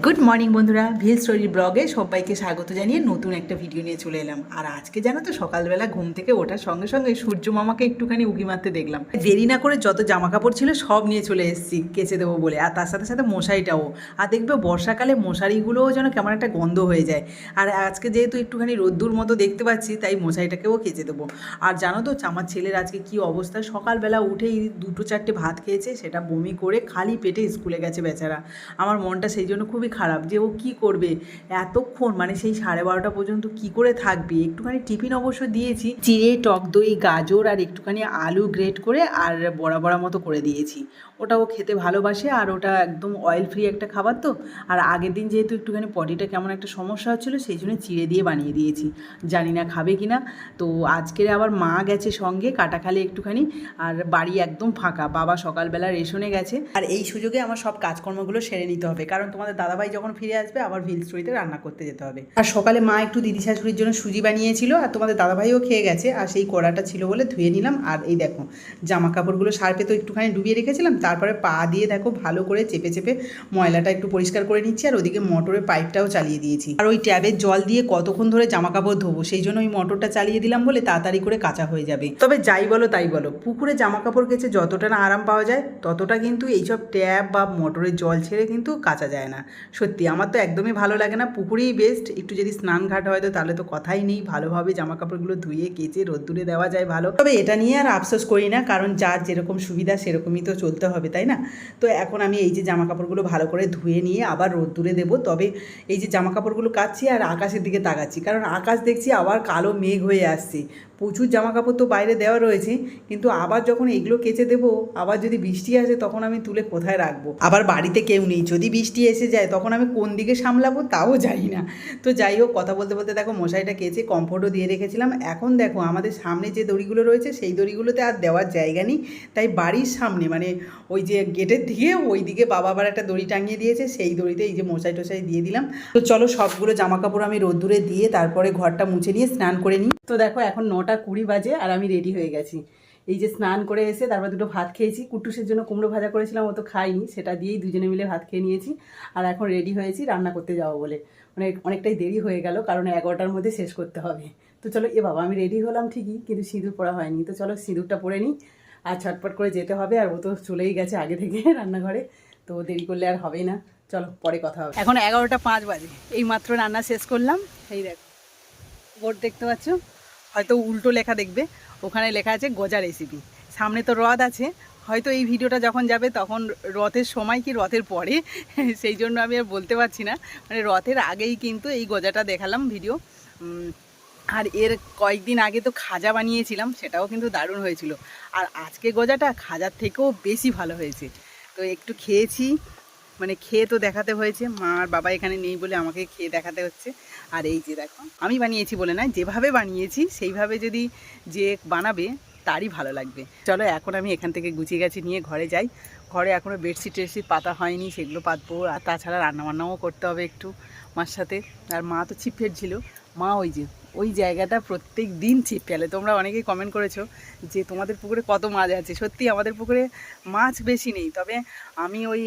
Good morning বন্ধুরা। ভিল story ব্লগে সবাইকে স্বাগত জানিয়ে নতুন একটা ভিডিও নিয়ে চলে এলাম। আর আজকে জানো তো, সকালবেলা ঘুম থেকে ওঠার সঙ্গে সঙ্গে সূর্য মামাকে একটুখানি উকি মারতে দেখলাম। দেরি না করে যত জামা কাপড় ছিল সব নিয়ে চলে এসেছি কেচে দেবো বলে। আর তার সাথে সাথে মশারিটাও। আর দেখবে বর্ষাকালে মশারিগুলোও যেন কেমন একটা গন্ধ হয়ে যায়। আর আজকে যেহেতু একটুখানি রোদ্দুর মতো দেখতে পাচ্ছি, তাই মশারিটাকেও কেচে দেবো। আর জানো তো, আমার ছেলের আজকে কি অবস্থা? সকালবেলা উঠেই দুটো চারটে ভাত খেয়েছে, সেটা বমি করে খালি পেটে স্কুলে গেছে বেচারা। আমার মনটা সেই জন্য খুবই খারাপ যে ও কি করবে? এতক্ষণ মানে সেই সাড়ে বারোটা পর্যন্ত কি করে থাকবে? একটুখানি টিফিন অবশ্য দিয়েছি। চিড়ে, টক দই, গাজর আর একটুখানি আলু গ্রেট করে আর বড়া বড়া মতো করে দিয়েছি। ওটা ও খেতে ভালোবাসে আর ওটা একদম অয়েল ফ্রি একটা খাবার তো। আর আগের দিন যেহেতু একটুখানি পটিটা কেমন একটা সমস্যা হচ্ছিল, সেই জন্য চিড়ে দিয়ে বানিয়ে দিয়েছি। জানি না খাবে কি না তো আজকের আবার মা গেছে সঙ্গে, কাটাখালে একটুখানি আর বাড়ি একদম ফাঁকা। বাবা সকালবেলা রেশনে গেছে। আর এই সুযোগে আমার সব কাজকর্মগুলো সেরে নিতে হবে। কারণ তোমাদের দাদাভাই যখন ফিরে আসবে, আবার ভিল স্টোরিতে রান্না করতে যেতে হবে। আর সকালে মা একটু দিদি শাশুড়ির জন্য সুজি বানিয়েছিল আর তোমাদের দাদাভাইও খেয়ে গেছে আর সেই কড়াটা ছিল বলে ধুয়ে নিলাম। আর এই দেখো জামা কাপড়গুলো সার্পে তো একটুখানি ডুবিয়ে রেখেছিলাম, তারপরে পা দিয়ে দেখো ভালো করে চেপে চেপে ময়লাটা একটু পরিষ্কার করে নিচ্ছি আর ওদিকে মোটরের পাইপটাও চালিয়ে দিয়েছি। আর ওই ট্যাবের জল দিয়ে কতক্ষণ ধরে জামা কাপড় ধোবো, সেই জন্য ওই মোটরটা চালিয়ে দিলাম বলে তাড়াতাড়ি করে কাঁচা হয়ে যাবে। তবে যাই বলো তাই বলো, পুকুরে জামা কাপড় কেচে যতটা না আরাম পাওয়া যায়, ততটা কিন্তু এইসব ট্যাব বা মোটরের জল ছেড়ে কিন্তু কাঁচা যায় না। সত্যি, আমার তো একদমই ভালো লাগে না, পুকুরেই বেস্ট একটু যদি স্নান ঘাট হয় তো তাহলে তো কথাই নেই, ভালোভাবে জামা কাপড়গুলো ধুয়ে, কেচে, রোদ্দুরে দেওয়া যায় ভালো। তবে এটা নিয়ে আর আফসোস করি না, কারণ যার যেরকম সুবিধা সেরকমই তো চলতে হবে, তাই না? তো এখন আমি এই যে জামা কাপড়গুলো ভালো করে ধুয়ে নিয়ে আবার রোদ্দুরে দেবো, তবে এই যে জামা কাপড়গুলো কাচ্ছি আর আকাশের দিকে তাকাচ্ছি, কারণ আকাশ দেখছি আবার কালো মেঘ হয়ে আসছে। প্রচুর জামা কাপড় তো বাইরে দেওয়া রয়েছে, কিন্তু আবার যখন এগুলো কেচে দেবো, আবার যদি বৃষ্টি আসে তখন আমি তুলে কোথায় রাখব? আবার বাড়িতে কেউ নেই, যদি বৃষ্টি এসে যায় তখন আমি কোন দিকে সামলাবো তাও জানি না। তো যাই হোক, কথা বলতে বলতে দেখো মশারিটা কেচে কমফোর্টও দিয়ে রেখেছিলাম। এখন দেখো আমাদের সামনে যে দড়িগুলো রয়েছে, সেই দড়িগুলোতে আর দেওয়ার জায়গা নেই। তাই বাড়ির সামনে মানে ওই যে গেটের দিকে ওই দিকে বাবা আবার একটা দড়ি টাঙিয়ে দিয়েছে, সেই দড়িতে এই যে মশাই টশাই দিয়ে দিলাম। তো চলো সবগুলো জামা কাপড় আমি রোদ্দুরে দিয়ে তারপরে ঘরটা মুছে নিয়ে স্নান করে নিই। তো দেখো এখন নটা কুড়ি বাজে আর আমি রেডি হয়ে গেছি। এই যে স্নান করে এসে তারপর দুটো ভাত খেয়েছি। কুটুসের জন্য কুমড়ো ভাজা করেছিলাম, ও তো খাইনি সেটা দিয়েই দুজনে মিলে ভাত খেয়ে নিয়েছি। আর এখন রেডি হয়েছি রান্না করতে যাব বলে। মানে অনেকটাই দেরি হয়ে গেল, কারণ এগারোটার মধ্যে শেষ করতে হবে। তো চলো, এ বাবা, আমি রেডি হলাম ঠিকই, কিন্তু সিঁদুর পরা হয়নি। তো চলো, সিঁদুরটা পরে নিই, আর ছটপট করে যেতে হবে, আর ও তো চলেই গেছে আগে থেকে রান্নাঘরে। তো দেরি করলে আর হবেই না। চলো, পরে কথা হবে। এখন এগারোটা পাঁচ বাজে, এই মাত্র রান্না শেষ করলাম। এই দেখো, বোর্ড দেখতে পাচ্ছ? হয়তো উল্টো লেখা দেখবে। ওখানে লেখা আছে গজা রেসিপি সামনে তো রথ আছে, হয়তো এই ভিডিওটা যখন যাবে তখন রথের সময় কি রথের পরে? সেই জন্য আমি আর বলতে পারছি না। মানে রথের আগেই কিন্তু এই গজাটা দেখালাম ভিডিও। আর এর কয়েকদিন আগে তো খাজা বানিয়েছিলাম, সেটাও কিন্তু দারুণ হয়েছিল। আর আজকে গজাটা খাজার থেকেও বেশি ভালো হয়েছে। তো একটু খেয়েছি মানে খেয়ে তো দেখাতে হয়েছে, মা আর বাবা এখানে নেই বলে আমাকে খেয়ে দেখাতে হচ্ছে। আর এই যে দেখো, আমি বানিয়েছি বলে না, যেভাবে বানিয়েছি, সেইভাবে যদি যে বানাবে, তারই ভালো লাগবে। চলো এখন আমি এখান থেকে গুছিয়ে গেছি, নিয়ে ঘরে যাই। ঘরে এখনও বেডশিট টেডশিট পাতা হয়নি, সেগুলো পাতবো। আর তাছাড়া রান্নাবান্নাও করতে হবে একটু মার সাথে। আর মা তো ছিপ ফেলছিল মা ওই যে ওই জায়গাটা প্রত্যেক দিন ছিপ ফেলে। তোমরা অনেকেই কমেন্ট করেছ যে তোমাদের পুকুরে কত মাছ আছে। সত্যি আমাদের পুকুরে মাছ বেশি নেই। তবে আমি ওই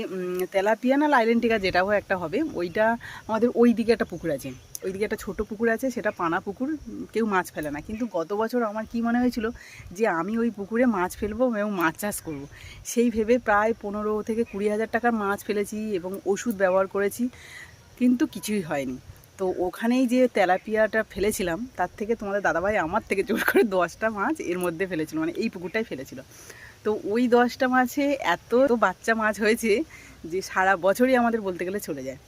তেলাপিয়া না লাইলেন্টিকা যেটাও একটা হবে, ওইটা আমাদের ওই দিকে একটা পুকুর আছে। ওই দিকে একটা ছোটো পুকুর আছে, সেটা পানা পুকুর, কেউ মাছ ফেলে না। কিন্তু গত বছর আমার কি মনে হয়েছিল যে আমি ওই পুকুরে মাছ ফেলব এবং মাছ চাষ করব। সেই ভেবে প্রায় পনেরো থেকে কুড়ি হাজার টাকার মাছ ফেলেছি এবং ওষুধ ব্যবহার করেছি, কিন্তু কিছুই হয়নি। তো ওখানেই যে তেলাপিয়াটা ফেলেছিলাম, তার থেকে তোমাদের দাদাভাই আমার থেকে জোর করে দশটা মাছ এর মধ্যে ফেলেছিল মানে এই পুকুরটাই ফেলেছিল। তো ওই দশটা মাছে এত বাচ্চা মাছ হয়েছে যে সারা বছরই আমাদের বলতে গেলে চলে যায়।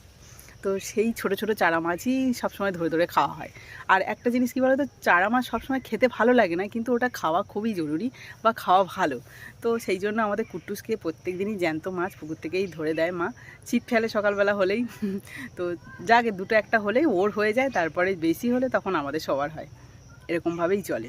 তো সেই ছোট ছোট চারা মাছই সবসময় ধরে ধরে খাওয়া হয়। আর একটা জিনিস কী বলতো? চারা মাছ সবসময় খেতে ভালো লাগে না, কিন্তু ওটা খাওয়া খুবই জরুরি বা খাওয়া ভালো। তো সেই জন্য আমাদের কুট্টুসকে প্রত্যেক দিনই জ্যান্ত মাছ পুকুর থেকেই ধরে দেয় মা। ছিপ ফেলে সকালবেলা হলেই। তো যাকে দুটো একটা হলেই ওর হয়ে যায়, তারপরে বেশি হলে তখন আমাদের সবার হয়। এরকমভাবেই চলে।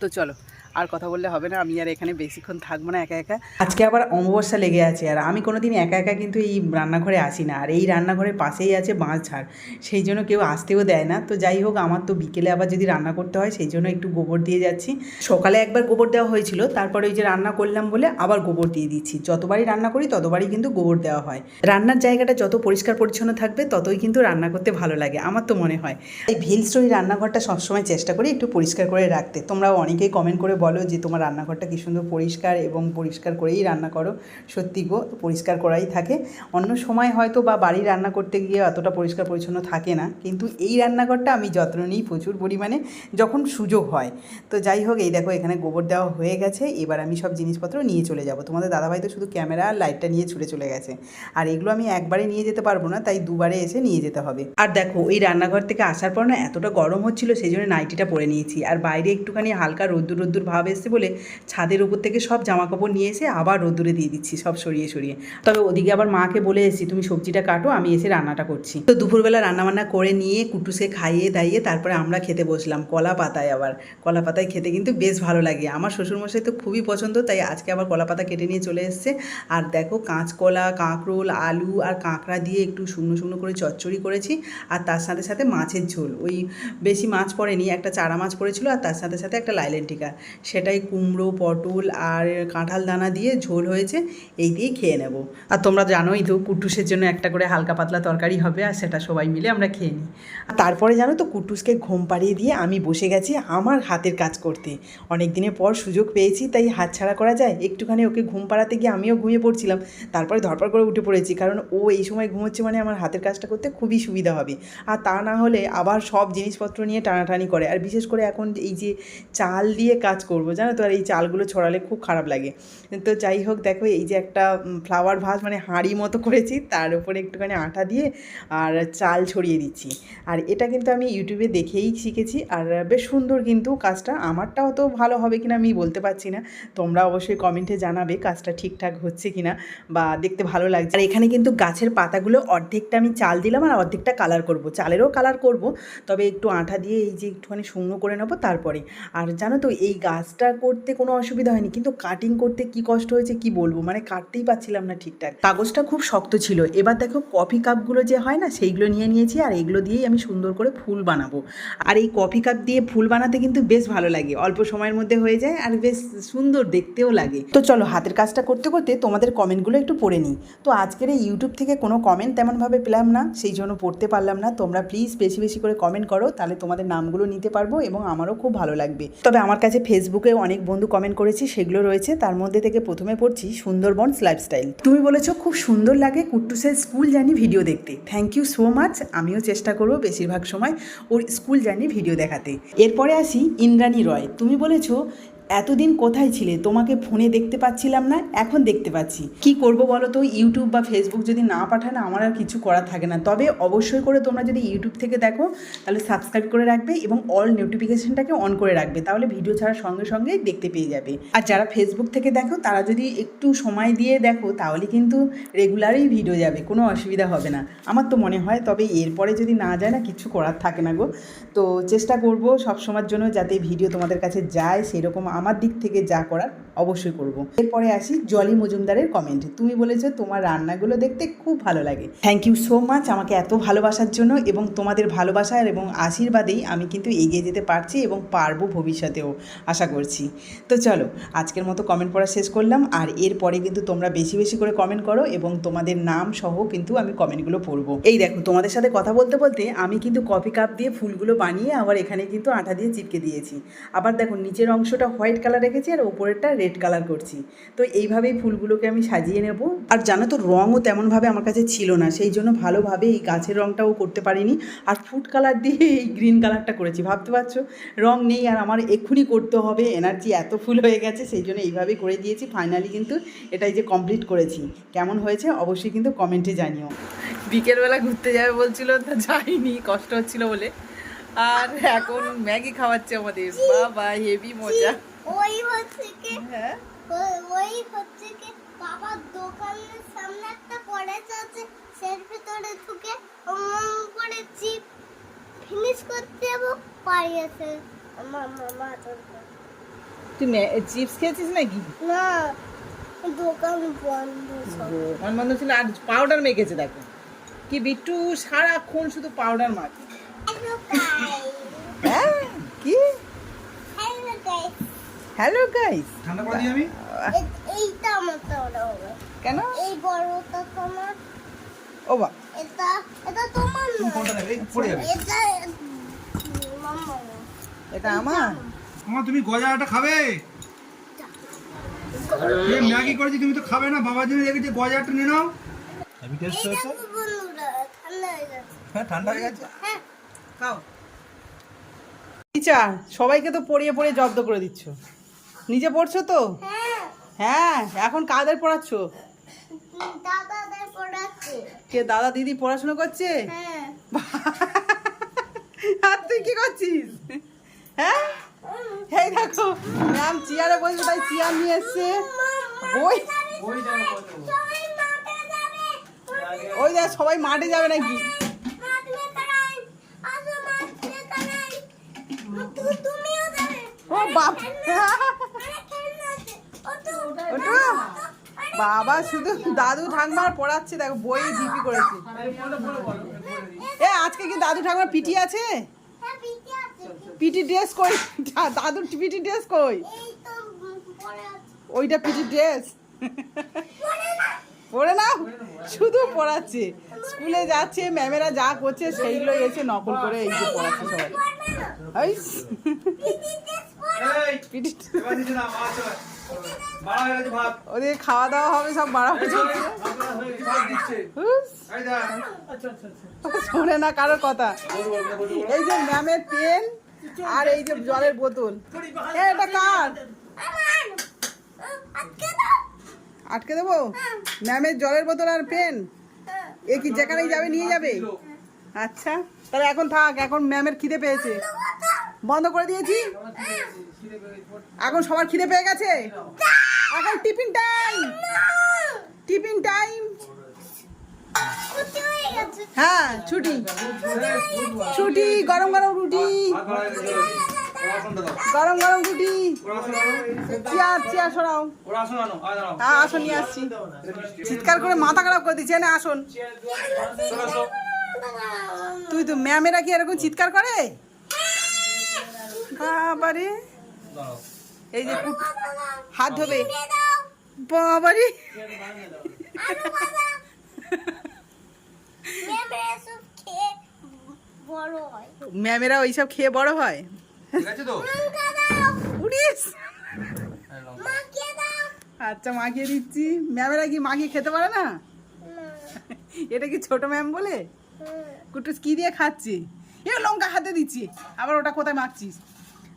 তো চলো আর কথা বললে হবে না, আমি আর এখানে বেশিক্ষণ থাকব না, একা একা। আজকে আবার অমাবস্যা লেগে আছে, আর আমি কোনোদিন একা একা কিন্তু এই রান্নাঘরে আসি না, আর এই রান্নাঘরের পাশেই আছে বাঁশঝাড় সেই জন্য কেউ আসতেও দেয় না। তো যাই হোক, আমার তো বিকেলে আবার যদি রান্না করতে হয়, সেই জন্য একটু গোবর দিয়ে যাচ্ছি। সকালে একবার গোবর দেওয়া হয়েছিল, তারপরে ওই যে রান্না করলাম বলে আবার গোবর দিয়ে দিচ্ছি। যতবারই রান্না করি, ততবারই কিন্তু গোবর দেওয়া হয়। রান্নার জায়গাটা যত পরিষ্কার পরিচ্ছন্ন থাকবে, ততই কিন্তু রান্না করতে ভালো লাগে, আমার তো মনে হয়। এই ভিলস্টোরি রান্নাঘরটা সবসময় চেষ্টা করি একটু পরিষ্কার করে রাখতে তোমরা অনেকেই কমেন্ট করে বলো যে তোমার রান্নাঘরটা কী সুন্দর পরিষ্কার এবং পরিষ্কার করেই রান্না করো। সত্যি গো, পরিষ্কার করাই থাকে। অন্য সময় হয়তো বা বাড়ি রান্না করতে গিয়ে অতটা পরিষ্কার পরিচ্ছন্ন থাকে না, কিন্তু এই রান্নাঘরটা আমি যত্ন নিই প্রচুর পরিমাণে যখন সুযোগ হয়। তো যাই হোক, এই দেখো এখানে গোবর দেওয়া হয়ে গেছে, এবার আমি সব জিনিসপত্র নিয়ে চলে যাব। তোমাদের দাদাভাই তো শুধু ক্যামেরা আর লাইটটা নিয়ে ছুটে চলে গেছে। আর এগুলো আমি একবারে নিয়ে যেতে পারব না, তাই দুবারে এসে নিয়ে যেতে হবে। আর দেখো এই রান্নাঘর থেকে আসার পর না এতটা গরম হচ্ছিল, সেই জন্য নাইটিটা পরে নিয়েছি। আর বাইরে একটুখানি হালকা রোদ্দুর রোদ্দুর ভাব এসছে বলে ছাদের উপর থেকে সব জামা কাপড় নিয়ে এসে আবার রোদ্দুরে দিয়ে দিচ্ছি, সব সরিয়ে সরিয়ে। তবে ওদিকে আবার মাকে বলে এসেছি, তুমি সবজিটা কাটো, আমি এসে রান্নাটা করছি। তো দুপুরবেলা রান্নাবান্না করে নিয়ে কুটুসে খাইয়ে দাইয়ে তারপরে আমরা খেতে বসলাম, কলা পাতায় আবার। কলা পাতায় খেতে কিন্তু বেশ ভালো লাগে। আমার শ্বশুরমশাই তো খুবই পছন্দ, তাই আজকে আবার কলা পাতা কেটে নিয়ে চলে এসছে। আর দেখো, কাঁচকলা, কাঁকরোল, আলু আর কাঁকড়া দিয়ে একটু শুকনো শুকনো করে চচ্চড়ি করেছি। আর তার সাথে সাথে মাছের ঝোল। ওই বেশি মাছ পড়েনি, একটা চারা মাছ পড়েছিল আর তার সাথে সাথে একটা লাইলেন টিকা। সেটাই কুমড়ো, পটল আর কাঁঠাল দানা দিয়ে ঝোল হয়েছে, এই দিয়ে খেয়ে নেব। আর তোমরা জানোই তো, কুটুসের জন্য একটা করে হালকা পাতলা তরকারি হবে আর সেটা সবাই মিলে আমরা খেয়ে নিই। তারপরে জানো তো, কুটুসকে ঘুম পাড়িয়ে দিয়ে আমি বসে গেছি আমার হাতের কাজ করতে। অনেক দিনের পর সুযোগ পেয়েছি, তাই হাত ছাড়া করা যায়? একটুখানি ওকে ঘুম পাড়াতে গিয়ে আমিও ঘুমিয়ে পড়ছিলাম। তারপরে ধরপড় করে উঠে পড়েছি, কারণ ও এই সময় ঘুমোচ্ছে মানে আমার হাতের কাজটা করতে খুবই সুবিধা হবে। আর তা না হলে আবার সব জিনিসপত্র নিয়ে টানাটানি করে। আর বিশেষ করে এখন এই যে চাল দিয়ে কাজ করব, জানো তো? আর এই চালগুলো ছড়ালে খুব খারাপ লাগে। তো যাই হোক, দেখো এই যে একটা ফ্লাওয়ার ভাস মানে হাঁড়ি মতো করেছি, তার উপরে একটুখানি আটা দিয়ে আর চাল ছড়িয়ে দিচ্ছি। আর এটা কিন্তু আমি ইউটিউবে দেখেই শিখেছি, আর বেশ সুন্দর কিন্তু কাজটা। আমারটাও তো ভালো হবে কিনা আমি বলতে পারছি না। তোমরা অবশ্যই কমেন্টে জানাবে কাজটা ঠিকঠাক হচ্ছে কিনা বা দেখতে ভালো লাগছে। আর এখানে কিন্তু গাছের পাতাগুলো অর্ধেকটা আমি চাল দিলাম আর অর্ধেকটা কালার করব। চালেরও কালার করব, তবে একটু আঠা দিয়ে এই যে একটুখানি শুকনো করে নেব তারপরে। আর জানো তো, এই গাছ কাজটা করতে কোনো অসুবিধা হয়নি, কিন্তু কাটিং করতে কি কষ্ট হয়েছে কি বলব? মানে কাটতেই পারছিলাম না ঠিকঠাক। কাগজটা খুব শক্ত ছিল। এবার দেখো কফি কাপগুলো যে হয় না, সেইগুলো নিয়ে নিয়েছি আর এগুলো দিয়েই আমি সুন্দর করে ফুল বানাবো। আর এই কফি কাপ দিয়ে ফুল বানাতে কিন্তু বেশ ভালো লাগে। অল্প সময়ের মধ্যে হয়ে যায় আর বেশ সুন্দর দেখতেও লাগে। তো চলো হাতের কাজটা করতে করতে তোমাদের কমেন্টগুলো একটু পড়ে নিই। তো আজকের এই ইউটিউব থেকে কোনো কমেন্ট তেমনভাবে পেলাম না, সেই জন্য পড়তে পারলাম না। তোমরা প্লিজ বেশি বেশি করে কমেন্ট করো, তাহলে তোমাদের নামগুলো নিতে পারব এবং আমারও খুব ভালো লাগবে। তবে আমার কাছে ফেস ফেসবুকে অনেক বন্ধু কমেন্ট করেছি, সেগুলো রয়েছে। তার মধ্যে থেকে প্রথমে পড়ছি সুন্দরবনস লাইফস্টাইল তুমি বলেছ, খুব সুন্দর লাগে কুট্টুসের স্কুল জানি ভিডিও দেখতে। থ্যাংক ইউ সো মাচ আমিও চেষ্টা করব বেশিরভাগ সময় ওর স্কুল জানি ভিডিও দেখাতে। এরপরে আসি ইন্দ্রাণী রয়। তুমি বলেছ এতদিন কোথায় ছিলে? তোমাকে ফোনে দেখতে পাচ্ছিলাম না, এখন দেখতে পাচ্ছি। কি করব বলো তো? ইউটিউব বা ফেসবুক যদি না পাঠায় আমার আর কিছু করা থাকে না। তবে অবশ্যই করে তোমরা যদি ইউটিউব থেকে দেখো, তাহলে সাবস্ক্রাইব করে রাখবে এবং অল নোটিফিকেশনটাকে অন করে রাখবে। তাহলে ভিডিও ছাড়া সঙ্গে সঙ্গে দেখতে পেয়ে যাবে। আর যারা ফেসবুক থেকে দেখো, তারা যদি একটু সময় দিয়ে দেখো, তাহলে কিন্তু রেগুলারই ভিডিও যাবে, কোনো অসুবিধা হবে না। আমার তো মনে হয়, তবে এরপরে যদি না যায় না, কিছু করার থাকে না গো। তো চেষ্টা করব সবসময়ের জন্য যাতে ভিডিও তোমাদের কাছে যায়, সেরকম আমার দিক থেকে যা করার অবশ্যই করব। এরপরে আসি জলি মজুমদারের কমেন্টে তুমি বলেছ তোমার রান্নাগুলো দেখতে খুব ভালো লাগে। থ্যাংক ইউ সো মাচ আমাকে এত ভালোবাসার জন্য এবং তোমাদের ভালোবাসার এবং আশীর্বাদেই আমি কিন্তু এগিয়ে যেতে পারছি এবং পারব ভবিষ্যতেও, আশা করছি। তো চলো, আজকের মতো কমেন্ট পড়া শেষ করলাম। আর এরপরে কিন্তু তোমরা বেশি বেশি করে কমেন্ট করো এবং তোমাদের নাম সহ কিন্তু আমি কমেন্টগুলো পড়ব। এই দেখো, তোমাদের সাথে কথা বলতে বলতে আমি কিন্তু কফি কাপ দিয়ে ফুলগুলো বানিয়ে আবার এখানে কিন্তু আঠা দিয়ে চিপকে দিয়েছি। আবার দেখো, নিচের অংশটা হোয়াইট কালার রেখেছি আর ওপরেরটা রেড রেড কালার করছি। তো এইভাবেই ফুলগুলোকে আমি সাজিয়ে নেব। আর জানো তো রঙও তেমনভাবে আমার কাছে ছিল না সেই জন্য ভালোভাবে এই গাছের রঙটাও করতে পারিনি। আর ফুড কালার দিয়ে এই গ্রিন কালারটা করেছি ভাবতে পারছ? রঙ নেই আর আমার এক্ষুনি করতে হবে এনার্জি এত ফুল হয়ে গেছে সেই জন্য এইভাবে করে দিয়েছি। ফাইনালি কিন্তু এটাই যে কমপ্লিট করেছি। কেমন হয়েছে অবশ্যই কিন্তু কমেন্টে জানিও। বিকেলবেলা ঘুরতে যাবে বলছিল তা যাইনি কষ্ট হচ্ছিল বলে। আর এখন ম্যাগি খাওয়াচ্ছে আমাদের। বাবা হেভি মজা। ওই হচ্ছে কি হ্যাঁ। ওই হচ্ছে কি বাবার দোকানের সামনে একটা কলেজ আছে সের ভিতরে ঢুকে অমন করে চিপ ফিনিশ করতে যাব পারিয়েছে আমার মামা তুই চিপস খেয়েছিস নাকি? না দোকান বন্ধ দোকান বন্ধ ছিল আর পাউডার মেখেছে দেখো। কি বিট্টু সারাক্ষণ শুধু পাউডার মাখে। হ্যাঁ কি? হ্যালো গাইস হ্যালো গাইস ঠান্ডা করে দিই আমি? এইটা আমার তো হবে। কেন? এই বড়টা তোমার ও বা এটা এটা তোমার না কোনটা নেবে? এই পড়ে যাবে। এটা মাম্মা এটা আমার? আমার। তুমি গজাটা খাবে? এই ম্যাগি করেছি তুমি তো খাবে না। বাবার জন্য রেখেছি গজাটা নিয়ে নাও। আমি টেস্ট হয়ে গেছে। হ্যাঁ ঠান্ডা হয়ে গেছে। হ্যাঁ। খাও। টিচার সবাইকে তো পড়িয়ে পড়িয়ে জব্দ করে দিচ্ছ। নিজে পড়ছো তো? হ্যাঁ। হ্যাঁ এখন কাদের পড়াচ্ছ? কে দাদা দিদি পড়াশোনা করছে? হ্যাঁ। আর তুই কি করছিস? হ্যাঁ? এই দেখো ম্যাম চেয়ারে বসবে তাই চেয়ার নিয়ে এসছে। বই সবাই মাঠে যাবে। ওই দেখ সবাই মাঠে যাবে নাকি? ও বাপ খেলনা আছে ওটো ওটো বাবা শুধু দাদু ঠাকমার পড়াচ্ছে দেখো বই জিপি করেছে। এ আজকে কি দাদু ঠাকমার পিটি আছে? হ্যাঁ পিটি ড্রেস কই? দাদুর পিটি ড্রেস কই? এই তো উম, পড়ে আছে ওইটা পিটি ড্রেস। পড়ে না? শুধু পড়াচ্ছে। স্কুলে যাচ্ছে ম্যামেরা যা করছে সেইগুলো এসে নকল করে এই যে পড়াচ্ছে সবাই। পিটি হয়ে ওদের খাওয়া দাওয়া হবে সব বাড়া হয়ে হুস, এই দা শোনে না কারোর কথা। এই যে ম্যামের পেন আর এই যে জলের বোতল। এটা কার? আটকে দেবো? ম্যামের জলের বোতল আর পেন? হ্যাঁ এ কি যেখানেই যাবে নিয়ে যাবে? আচ্ছা তাহলে এখন থাক এখন ম্যামের খিদে পেয়েছে। বন্ধ করে দিয়েছি? এখন সবার খিদে পেয়ে গেছে? এখন টিফিন টাইম। Tiffin time. হয়ে, ছুটি। ছুটি, গরম গরম রুটি। গরম গরম রুটি। চেয়ার চেয়ার সরাও। হ্যাঁ আসন নিয়ে আসছি। চিৎকার করে মাথা খারাপ করে দিচ্ছে। না আসুন। তুই তো ম্যামেরা কি এরকম চিৎকার করে? বাবারে। এই যে হাত ধোবে। বাবারে। আলু সব খেয়ে বড় হয়। ম্যামেরা ওইসব খেয়ে বড় হয়। দাও। আচ্ছা মাখিয়ে দিচ্ছি। ম্যামেরা কি মাখিয়ে খেতে পারে না? এটা কি ছোট ম্যাম বলে। কুটুস কি দিয়ে খাচ্ছি এ লঙ্কা হাতে দিচ্ছি। আবার ওটা কোথায় মাখছিস?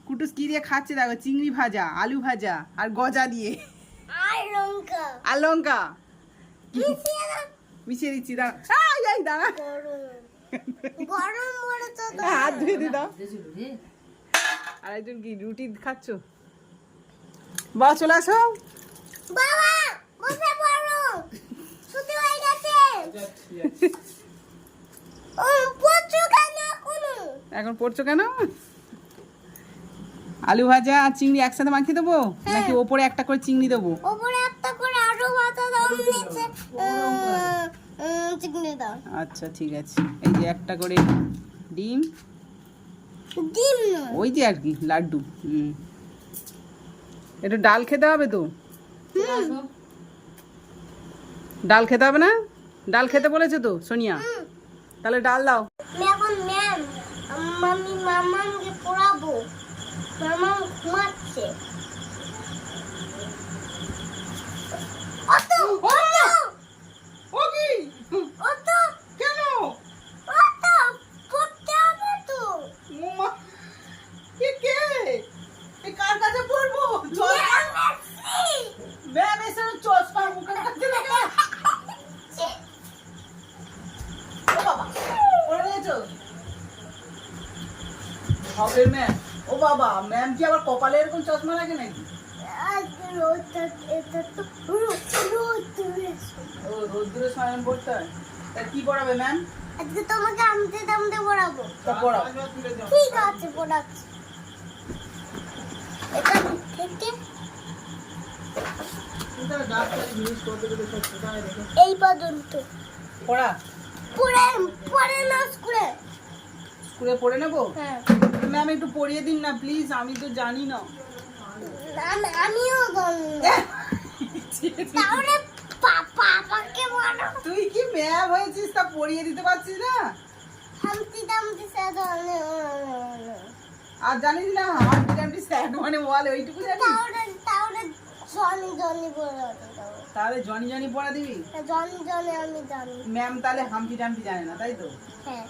কুটুস কি দিয়ে খাচ্ছে দেখো? চিংড়ি ভাজা আলু ভাজা আর গজা দিয়ে। আর লঙ্কা। আর লঙ্কা। মিশিয়ে মিশিয়ে দিচ্ছি দাঁড়া। আই আই দাঁড়া। গরম। গরম বলে তো হাত ধুয়ে দি দাও। আর একজন কি রুটি খাচ্ছ? বা চলে আসো। বাবা বসে পড়ো। ছুটি হয়ে গেছে। ও পড়ছো কেন এখনও? এখন পড়ছো কেন? আলু ভাজা আর চিংড়ি একসাথে মাখিয়ে দেবো? নাকি ওপরে একটা করে চিংড়ি দেবো? ওপরে একটা করে আরও ভাতা দাও নিচে উম, উম, দাও। আচ্ছা ঠিক আছে। এই যে একটা করে ডিম। ডিম ওই যে আর কি লাড্ডু হুম। একটু ডাল খেতে হবে তো? ডাল খেতে হবে না? ডাল খেতে বলেছে তো সোনিয়া? তাহলে ডাল দাও। এখন ম্যাম আমি মামাকে পড়াবো। মামা ঘুমাচ্ছে অত অত অত কেন অত পড়তে হবে তো মোমা এ কে এ কার কাছে পড়ব চল ম্যাম এসে চশমা মুখের কাছে রেখে ও বাবা পড়ে নিয়েছো হবে ম্যাম ও বাবা ম্যাম কি আবার কপালে এরকম চশমা লাগে নাকি? আজকে রোদটা এটা তো রোদ রোদ ও রোদ্দুরে স্নান পড়তে হয়। তা কি পড়াবে ম্যাম আজকে তোমাকে আমতে দামতে পড়াবো তা পড়াও। ঠিক আছে পড়াচ্ছি। এটা থেকে এই পর্যন্ত। পড়া? পরে পরে না স্কুলে। স্কুলে পড়ে নেব? হ্যাঁ। ম্যাম একটু পড়িয়ে দিন না প্লিজ আমি তো জানি না। আমি- আমিও। তাহলে পাপাকে বলো তুই কি ম্যাম হয়েছিস তা পড়িয়ে দিতে পারছিস না? হামতি দামতি সাধনে আর জানিস না হাম্পি ডাম্পি স্যাড মানে বল ওইটুকু জানিস? তাহলে তাহলে জনি জনি বলে তাহলে জনি জনি পড়া দিবি? জনি জনি আমি জানি। ম্যাম তাহলে হাম্পি ডাম্পি জানে না তাই তো? হ্যাঁ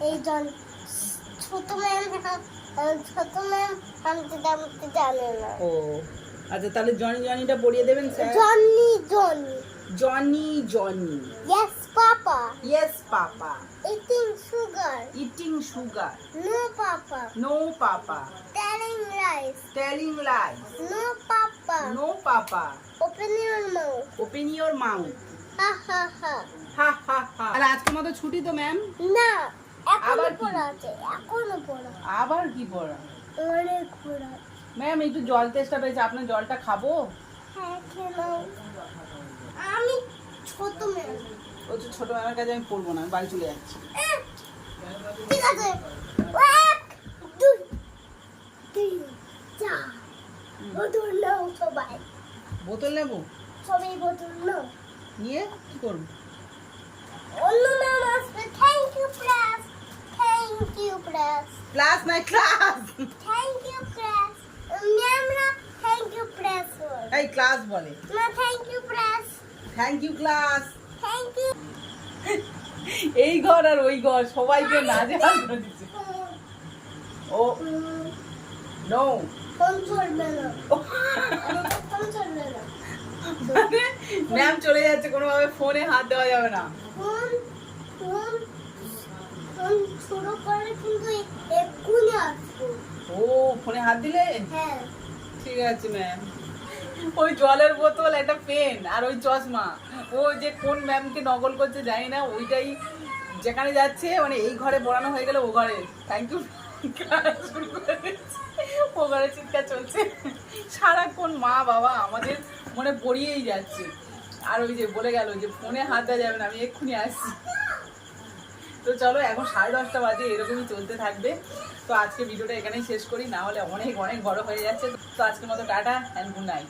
এই জন। ছোট ম্যাম ছোট ম্যাম হামতি দামতি জানে না। ও আচ্ছা তাহলে জনি জনিটা পড়িয়ে দেবেন sir? Johnny Johnny. Johnny Johnny. Yes papa. Yes papa. Eating sugar eating sugar no papa. No papa. Telling lies telling lies no papa. No papa. Open your mouth open your mouth ha ha ha ha ha ha আর আজকের মতো ছুটি তো ma'am না। আবার কি? এখনও পড়া আবার কি পড়া? অনেক পড়া। ম্যাম একটু জল তেষ্টা পেয়েছে। আপনার জলটা খাব? হ্যাঁ আমি ছোট ম্যাম। ও তো ছোট ম্যামের কাছে আমি পড়ব না বাড়ি চলে যাচ্ছি। ঠিক আছে। এক দুই তিন চার। বোতল নাও সবাই। বোতল নেব? সবাই বোতল নাও। নিয়ে কি করব? অন্য ম্যাম আসবে। Thank you press thank you press class নাই ক্লাস থ্যাংক ইউ প্রেস ম্যামরা থ্যাংক ইউ প্রেস এই ক্লাস বলে না thank you press thank you class thank you এই ঘর আর ওই ঘর সবাইকে নাজেহাল করে দিচ্ছে। ও নো। ম্যাম চলে যাচ্ছে কোনোভাবে ফোনে হাত দেওয়া যাবে না। শুরু করলে কিন্তু এক্ষুনি আসব। ও ফোনে হাত দিলে? হ্যাঁ। ঠিক আছে ম্যাম ওই জলের বোতল একটা পেন আর ওই চশমা। ও যে কোন ম্যামকে নকল করছে জানি না ওইটাই যেখানে যাচ্ছে মানে এই ঘরে পড়ানো হয়ে গেলে ও ঘরে। থ্যাংক ইউ করে। ও ঘরে চিৎকার চলছে। সারাক্ষণ মা বাবা আমাদের মনে পড়িয়েই যাচ্ছে। আর ওই যে বলে গেল যে ফোনে হাত দেওয়া যাবে না আমি এক্ষুনি আসছি। তো চলো, এখন সাড়ে দশটা বাজে, এরকমই চলতে থাকবে। তো আজকে ভিডিওটা এখানেই শেষ করি, না হলে অনেক অনেক বড় হয়ে যাচ্ছে। তো আজকের মতো টাটা অ্যান্ড গুড নাইট